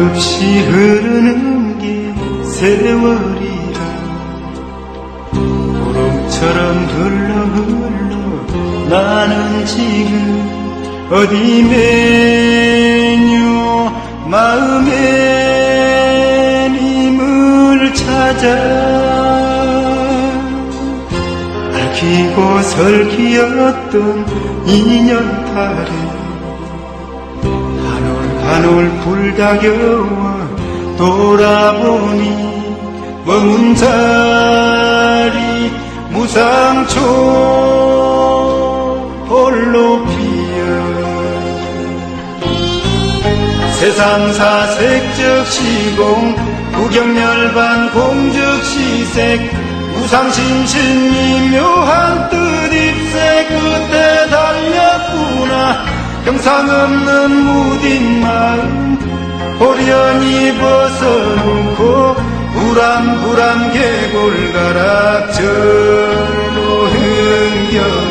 말없이 흐르는 게 세월이라. 구름처럼 흘러 흘러 나는 지금 어디 메뉴 마음에 님을 찾아. 얽히고 설키었던 인연탈에 한올 불다겨와 돌아보니 머문 자리 무상초 홀로 피어. 세상 사 색적 시공 구경열반 공적 시색 무상신신이 묘한 호련히 벗어놓고 불안불안 계골가락 절로 흥겨우니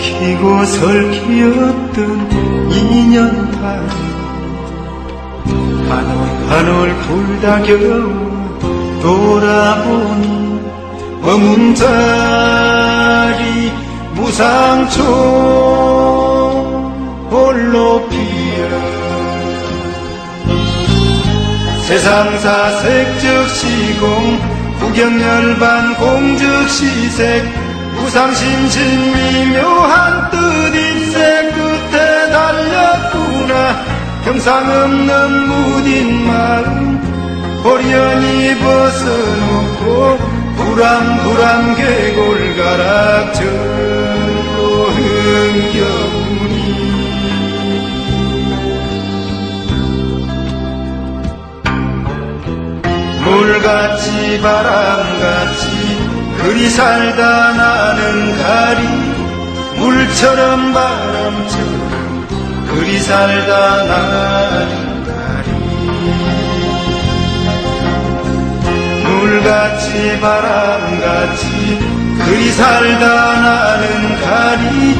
얽히고 설키었던 인연탈 한올 한올 불다겨워 돌아보니 머문 자리 무상초 홀로 피어. 세상사 색적 시공 구경열반 공적 시색 무상신신 미묘한 뜻 입새 끝에 달렸구나. 경상 없는 무딘 마음 호련히 벗어놓고 불안불안 계골가락 절로 흥겨우니. 물같이 바람같이 그리 살다 가리 물처럼 바람처럼 그리 살다 나는 가리. 물같이 바람같이 그리 살다 나는 가리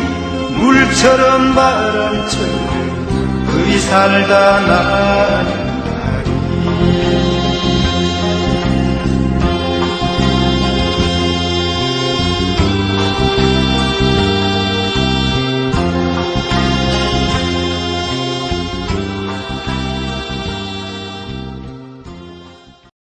물처럼 바람처럼 그리 살다 나는